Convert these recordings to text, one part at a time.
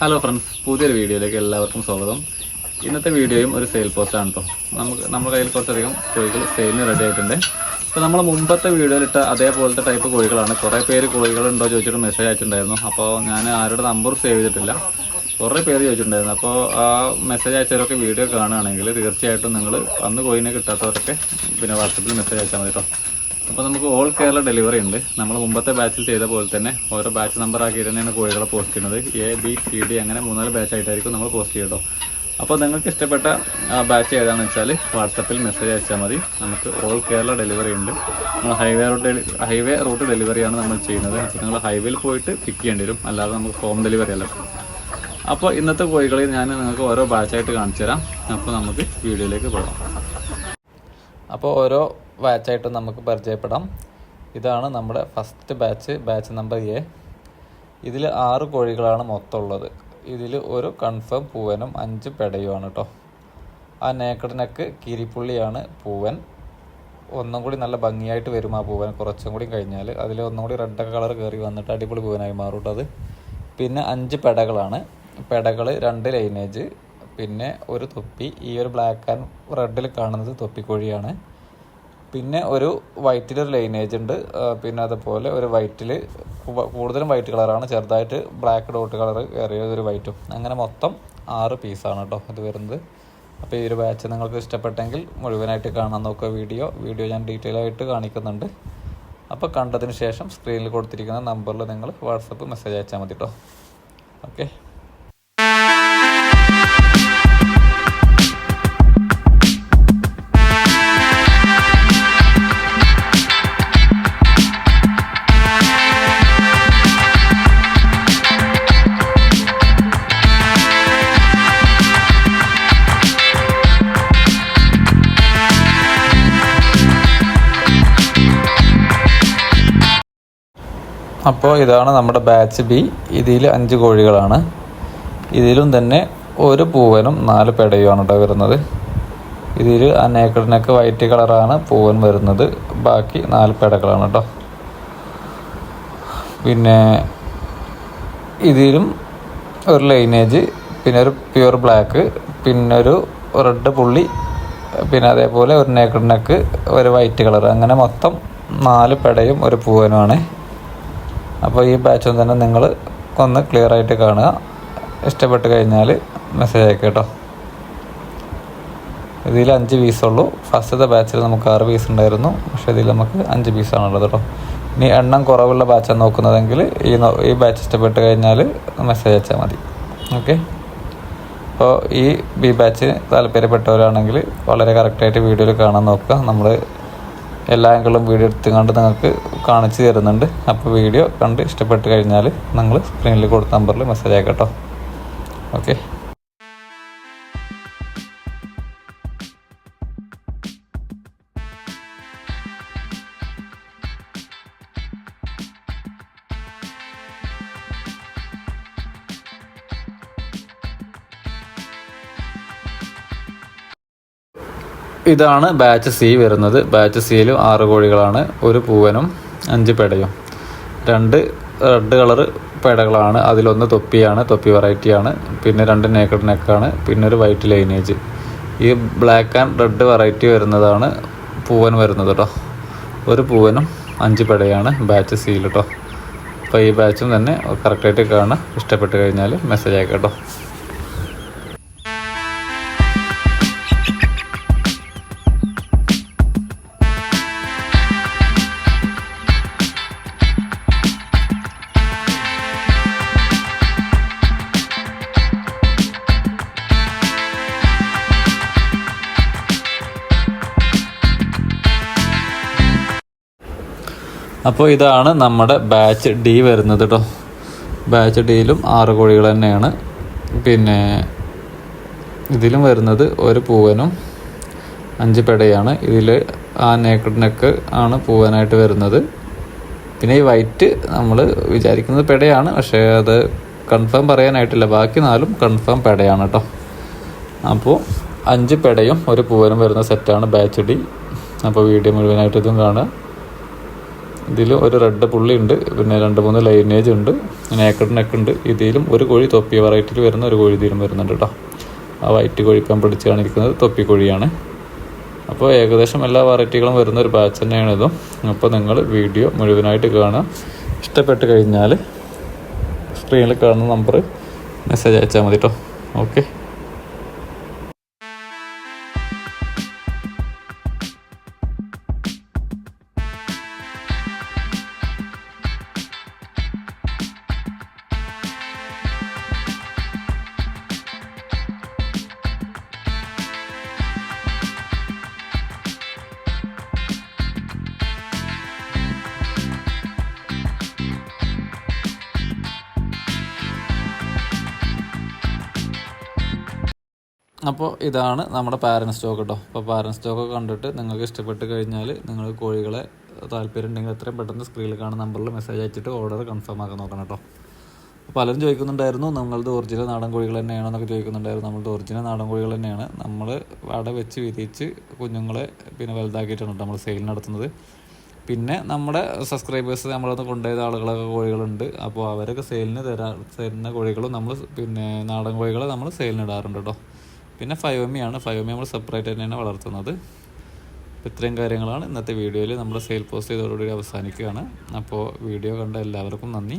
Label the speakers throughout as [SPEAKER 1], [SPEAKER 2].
[SPEAKER 1] Hello friends പുതിയൊരു വീഡിയോയിലേക്ക് എല്ലാവർക്കും സ്വാഗതം. ഇന്നത്തെ വീഡിയോയും ഒരു സെയിൽ പോസ്റ്റാണ് കേട്ടോ നമുക്ക് നമ്മുടെ കയ്യിൽ കുറച്ചധികം കോഴികൾ സെയിലിന് റെഡി ആയിട്ടുണ്ട്. അപ്പോൾ നമ്മൾ മുമ്പത്തെ വീഡിയോയിലിട്ട അതേപോലത്തെ ടൈപ്പ് കോഴികളാണ്. കുറേ പേര് കോഴികളുണ്ടോ ചോദിച്ചിട്ട് മെസ്സേജ് അയച്ചിട്ടുണ്ടായിരുന്നു. അപ്പോൾ ഞാൻ ആരുടെ നമ്പർ സേവ് ചെയ്തിട്ടില്ല. കുറേ പേര് ചോദിച്ചിട്ടുണ്ടായിരുന്നു. അപ്പോൾ ആ മെസ്സേജ് അയച്ചവരൊക്കെ വീഡിയോ കാണുകയാണെങ്കിൽ തീർച്ചയായിട്ടും നിങ്ങൾ അന്ന് കോഴിനെ കിട്ടാത്തവരൊക്കെ പിന്നെ വാട്സപ്പിൽ മെസ്സേജ് അയച്ചാൽ മതി കേട്ടോ അപ്പോൾ നമുക്ക് ഓൾ കേരള ഡെലിവറി ഉണ്ട്. നമ്മൾ മുമ്പത്തെ ബാച്ചിൽ ചെയ്ത പോലെ തന്നെ ഓരോ ബാച്ച് നമ്പർ ആക്കി തന്നെയാണ് കോഴികളെ പോസ്റ്റ് ചെയ്യുന്നത്. എ ബി സി ഡി അങ്ങനെ മൂന്നാൽ ബാച്ച് ആയിട്ടായിരിക്കും നമ്മൾ പോസ്റ്റ് ചെയ്യട്ടോ അപ്പോൾ നിങ്ങൾക്ക് ഇഷ്ടപ്പെട്ട ബാച്ച് ഏതാണെന്ന് വെച്ചാൽ വാട്സപ്പിൽ മെസ്സേജ് അയച്ചാൽ മതി. നമുക്ക് ഓൾ കേരള ഡെലിവറി ഉണ്ട്. നമ്മൾ ഹൈവേ റൂട്ട് ഹൈവേ റൂട്ട് ഡെലിവറിയാണ് നമ്മൾ ചെയ്യുന്നത്. അപ്പോൾ നിങ്ങൾ ഹൈവേയിൽ പോയിട്ട് പിക്ക് ചെയ്യേണ്ടി വരും. അല്ലാതെ നമുക്ക് ഹോം ഡെലിവറി അല്ല. അപ്പോൾ ഇന്നത്തെ കോഴികളിൽ ഞാൻ നിങ്ങൾക്ക് ഓരോ ബാച്ചായിട്ട് കാണിച്ചു തരാം അപ്പോൾ നമുക്ക് വീഡിയോയിലേക്ക് പോകാം. അപ്പോൾ ഓരോ ബാച്ചായിട്ട് നമുക്ക് പരിചയപ്പെടാം. ഇതാണ് നമ്മുടെ first batch batch number A. ഇതിൽ ആറ് കോഴികളാണ് മൊത്തം ഉള്ളത് ഇതിൽ ഒരു കൺഫേം പൂവനും അഞ്ച് പെടയുമാണ് കേട്ടോ. ആ നേക്കടിനക്ക് കിരിപ്പുള്ളിയാണ് പൂവൻ. ഒന്നും കൂടി നല്ല ഭംഗിയായിട്ട് വരും ആ പൂവൻ. കുറച്ചും കൂടി കഴിഞ്ഞാൽ അതിൽ ഒന്നും കൂടി റെഡൊക്കെ കളർ കയറി വന്നിട്ട് അടിപൊളി പൂവനായി മാറും അത്. പിന്നെ അഞ്ച് പെടകളാണ്. പെടകൾ രണ്ട് ലൈനേജ് പിന്നെ ഒരു തൊപ്പി ഈ ഒരു ബ്ലാക്ക് ആൻഡ് റെഡിൽ കാണുന്നത് തൊപ്പിക്കോഴിയാണ്. പിന്നെ ഒരു വൈറ്റിൽ ഒരു ലൈനേജ് ഉണ്ട്. പിന്നെ അതുപോലെ ഒരു വൈറ്റിൽ കൂടുതലും വൈറ്റ് കളറാണ് ചെറുതായിട്ട് ബ്ലാക്ക് ഡോട്ട് കളർ കയറിയ ഒരു വൈറ്റും അങ്ങനെ മൊത്തം ആറ് പീസാണ് കേട്ടോ ഇത് വരുന്നത്. അപ്പോൾ ഈ ഒരു ബാച്ച് നിങ്ങൾക്ക് ഇഷ്ടപ്പെട്ടെങ്കിൽ മുഴുവനായിട്ട് കാണാൻ നോക്കുക വീഡിയോ. വീഡിയോ ഞാൻ ഡീറ്റെയിൽ ആയിട്ട് കാണിക്കുന്നുണ്ട്. അപ്പോൾ കണ്ടതിന് ശേഷം സ്ക്രീനിൽ കൊടുത്തിരിക്കുന്ന നമ്പറിൽ നിങ്ങൾ വാട്സപ്പ് മെസ്സേജ് അയച്ചാൽ മതി കേട്ടോ ഓക്കെ അപ്പോൾ ഇതാണ് നമ്മുടെ ബാച്ച് ബി ഇതിൽ അഞ്ച് കോഴികളാണ്. ഇതിലും തന്നെ ഒരു പൂവനും നാല് പെടയുമാണ് കേട്ടോ വരുന്നത്. ഇതിൽ അനേക്കടിനൊക്കെ വൈറ്റ് കളറാണ് പൂവൻ വരുന്നത്. ബാക്കി നാല് പെടകളാണ് കേട്ടോ പിന്നെ ഇതിലും ഒരു ലൈനേജ് പിന്നെ ഒരു പ്യുവർ ബ്ലാക്ക് പിന്നെ ഒരു റെഡ് പുള്ളി പിന്നെ അതേപോലെ ഒരു നേക്കടിനൊക്കെ ഒരു വൈറ്റ് കളർ അങ്ങനെ മൊത്തം നാല് പെടയും ഒരു പൂവനുമാണ്. അപ്പോൾ ഈ ബാച്ചും തന്നെ നിങ്ങൾ ഒന്ന് ക്ലിയർ ആയിട്ട് കാണുക. ഇഷ്ടപ്പെട്ട് കഴിഞ്ഞാൽ മെസ്സേജ് അയക്കുക കേട്ടോ ഇതിൽ അഞ്ച് പീസുള്ളൂ ഫസ്റ്റത്തെ ബാച്ചിൽ നമുക്ക് ആറ് പീസ് ഉണ്ടായിരുന്നു. പക്ഷേ ഇതിൽ നമുക്ക് അഞ്ച് പീസാണുള്ളത് കേട്ടോ ഇനി എണ്ണം കുറവുള്ള ബാച്ചാണ് നോക്കുന്നതെങ്കിൽ ഈ ഈ ബാച്ച് ഇഷ്ടപ്പെട്ട് കഴിഞ്ഞാൽ മെസ്സേജ് അയച്ചാൽ മതി. ഓക്കെ അപ്പോൾ ഈ ബി ബാച്ച് താല്പര്യപ്പെട്ടവരാണെങ്കിൽ വളരെ കറക്റ്റായിട്ട് വീഡിയോയിൽ കാണാൻ നോക്കുക. നമ്മൾ എല്ലാ ആംഗിളും വീഡിയോ എടുത്തുകൊണ്ട് നിങ്ങൾക്ക് കാണിച്ചു തരുന്നുണ്ട്. അപ്പോൾ വീഡിയോ കണ്ട് ഇഷ്ടപ്പെട്ട് കഴിഞ്ഞാൽ നിങ്ങൾ സ്ക്രീനിൽ കൊടുത്ത നമ്പറിൽ മെസ്സേജ് അയക്കാം കേട്ടോ ഓക്കെ ഇതാണ് ബാച്ച് സി വരുന്നത്. ബാച്ച് സിയിലും ആറ് കോഴികളാണ്. ഒരു പൂവനും അഞ്ച് പെടയും. രണ്ട് റെഡ് കളർ പെടകളാണ്. അതിലൊന്ന് തൊപ്പിയാണ്. തൊപ്പി വെറൈറ്റിയാണ് പിന്നെ രണ്ട് നേക്കഡ് നെക്കാണ് പിന്നെ ഒരു വൈറ്റ് ലൈനേജ് ഈ ബ്ലാക്ക് ആൻഡ് റെഡ് വെറൈറ്റി വരുന്നതാണ് പൂവൻ വരുന്നത് കേട്ടോ ഒരു പൂവനും അഞ്ച് പെടയാണ് ബാച്ച് സിയിൽ കേട്ടോ അപ്പോൾ ഈ ബാച്ചും തന്നെ കറക്റ്റായിട്ട് കാണുക. ഇഷ്ടപ്പെട്ട് കഴിഞ്ഞാൽ മെസ്സേജ് അയക്കാം കേട്ടോ അപ്പോൾ ഇതാണ് നമ്മുടെ ബാച്ച് ഡി വരുന്നത് കേട്ടോ ബാച്ച് ഡിയിലും ആറ് കോഴികൾ തന്നെയാണ്. പിന്നെ ഇതിലും വരുന്നത് ഒരു പൂവനും അഞ്ച് പെടയാണ്. ഇതിൽ ആ നേക്കഡ് നെക്ക് ആണ് പൂവനായിട്ട് വരുന്നത്. പിന്നെ ഈ വൈറ്റ് നമ്മൾ വിചാരിക്കുന്നത് പെടയാണ്. പക്ഷേ അത് കൺഫേം പറയാനായിട്ടില്ല. ബാക്കി നാലും കൺഫേം പെടയാണ് കേട്ടോ അപ്പോൾ അഞ്ച് പെടയും ഒരു പൂവനും വരുന്ന സെറ്റാണ് ബാച്ച് ഡി അപ്പോൾ വീഡിയോ മുഴുവനായിട്ട് ഇതും കാണുക. ഇതിൽ ഒരു റെഡ് പുള്ളി ഉണ്ട് പിന്നെ രണ്ട് മൂന്ന് ലൈനേജ് ഉണ്ട് നേക്കഡ് നെക്ക് ഉണ്ട്. ഇതിലും ഒരു കോഴി തൊപ്പി വെറൈറ്റിയിൽ വരുന്ന ഒരു കോഴി ഇതിലും വരുന്നുണ്ട് കേട്ടോ ആ വൈറ്റ് കോഴി ഇപ്പം പിടിച്ച് കാണിക്കുന്നത് തൊപ്പി കോഴിയാണ്. അപ്പോൾ ഏകദേശം എല്ലാ വെറൈറ്റികളും വരുന്ന ഒരു ബാച്ച് തന്നെയാണ് ഇതും. അപ്പോൾ നിങ്ങൾ വീഡിയോ മുഴുവനായിട്ട് കാണുക. ഇഷ്ടപ്പെട്ട് കഴിഞ്ഞാൽ സ്ക്രീനിൽ കാണുന്ന നമ്പർ മെസ്സേജ് അയച്ചാൽ മതി കേട്ടോ ഓക്കെ അപ്പോൾ ഇതാണ് നമ്മുടെ പാരൻ സ്റ്റോക്ക് കേട്ടോ അപ്പോൾ പാരൻ സ്റ്റോക്ക് കണ്ടിട്ട് നിങ്ങൾക്ക് ഇഷ്ടപ്പെട്ട് കഴിഞ്ഞാൽ നിങ്ങൾ കോഴികളെ താല്പര്യം ഉണ്ടെങ്കിൽ എത്രയും പെട്ടെന്ന് സ്ക്രീനിൽ കാണുന്ന നമ്പറിൽ മെസ്സേജ് അയച്ചിട്ട് ഓർഡർ കൺഫേം ആക്കാൻ നോക്കണം കേട്ടോ പലരും ചോദിക്കുന്നുണ്ടായിരുന്നു നമ്മളത് ഒറിജിനൽ നാടൻ കോഴികൾ തന്നെയാണോ? എന്നൊക്കെ ചോദിക്കുന്നുണ്ടായിരുന്നു. നമ്മളത് ഒറിജിനൽ നാടൻ കോഴികൾ തന്നെയാണ്. നമ്മൾ അവിടെ വെച്ച് വിരിയിച്ച് കുഞ്ഞുങ്ങളെ പിന്നെ വലുതാക്കിയിട്ടാണ് നമ്മൾ സെയിൽ നടത്തുന്നത്. പിന്നെ നമ്മുടെ സബ്സ്ക്രൈബേഴ്സ് നമ്മളത് കൊണ്ടുപോയത് ആളുകളൊക്കെ കോഴികളുണ്ട്. അപ്പോൾ അവരൊക്കെ സെയിലിന് തരാ തരുന്ന കോഴികളും നമ്മൾ പിന്നെ നാടൻ കോഴികളെ നമ്മൾ സെയിലിന് ഇടാറുണ്ട് കേട്ടോ പിന്നെ ഫയോമിയാണ് ഫയോമി നമ്മൾ സെപ്പറേറ്റ് തന്നെയാണ് വളർത്തുന്നത്. അപ്പോൾ ഇത്രയും കാര്യങ്ങളാണ് ഇന്നത്തെ വീഡിയോയിൽ നമ്മൾ സെയിൽ പോസ്റ്റ് ചെയ്തതോടുകൂടി അവസാനിക്കുകയാണ്. അപ്പോൾ വീഡിയോ കണ്ട എല്ലാവർക്കും നന്ദി.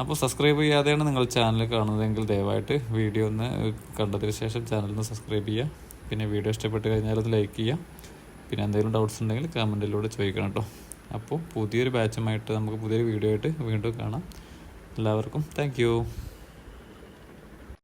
[SPEAKER 1] അപ്പോൾ സബ്സ്ക്രൈബ് ചെയ്യാതെയാണ് നിങ്ങൾ ചാനൽ കാണുന്നതെങ്കിൽ ദയവായിട്ട് വീഡിയോ ഒന്ന് കണ്ടതിന് ശേഷം ചാനൽ ഒന്ന് സബ്സ്ക്രൈബ് ചെയ്യുക. പിന്നെ വീഡിയോ ഇഷ്ടപ്പെട്ട് കഴിഞ്ഞാൽ അത് ലൈക്ക് ചെയ്യുക. പിന്നെ എന്തെങ്കിലും ഡൗട്ട്സ് ഉണ്ടെങ്കിൽ കമന്റിലൂടെ ചോദിക്കണം കേട്ടോ. അപ്പോൾ പുതിയൊരു ബാച്ചുമായിട്ട് നമുക്ക് പുതിയൊരു വീഡിയോ ആയിട്ട് വീണ്ടും കാണാം. എല്ലാവർക്കും താങ്ക്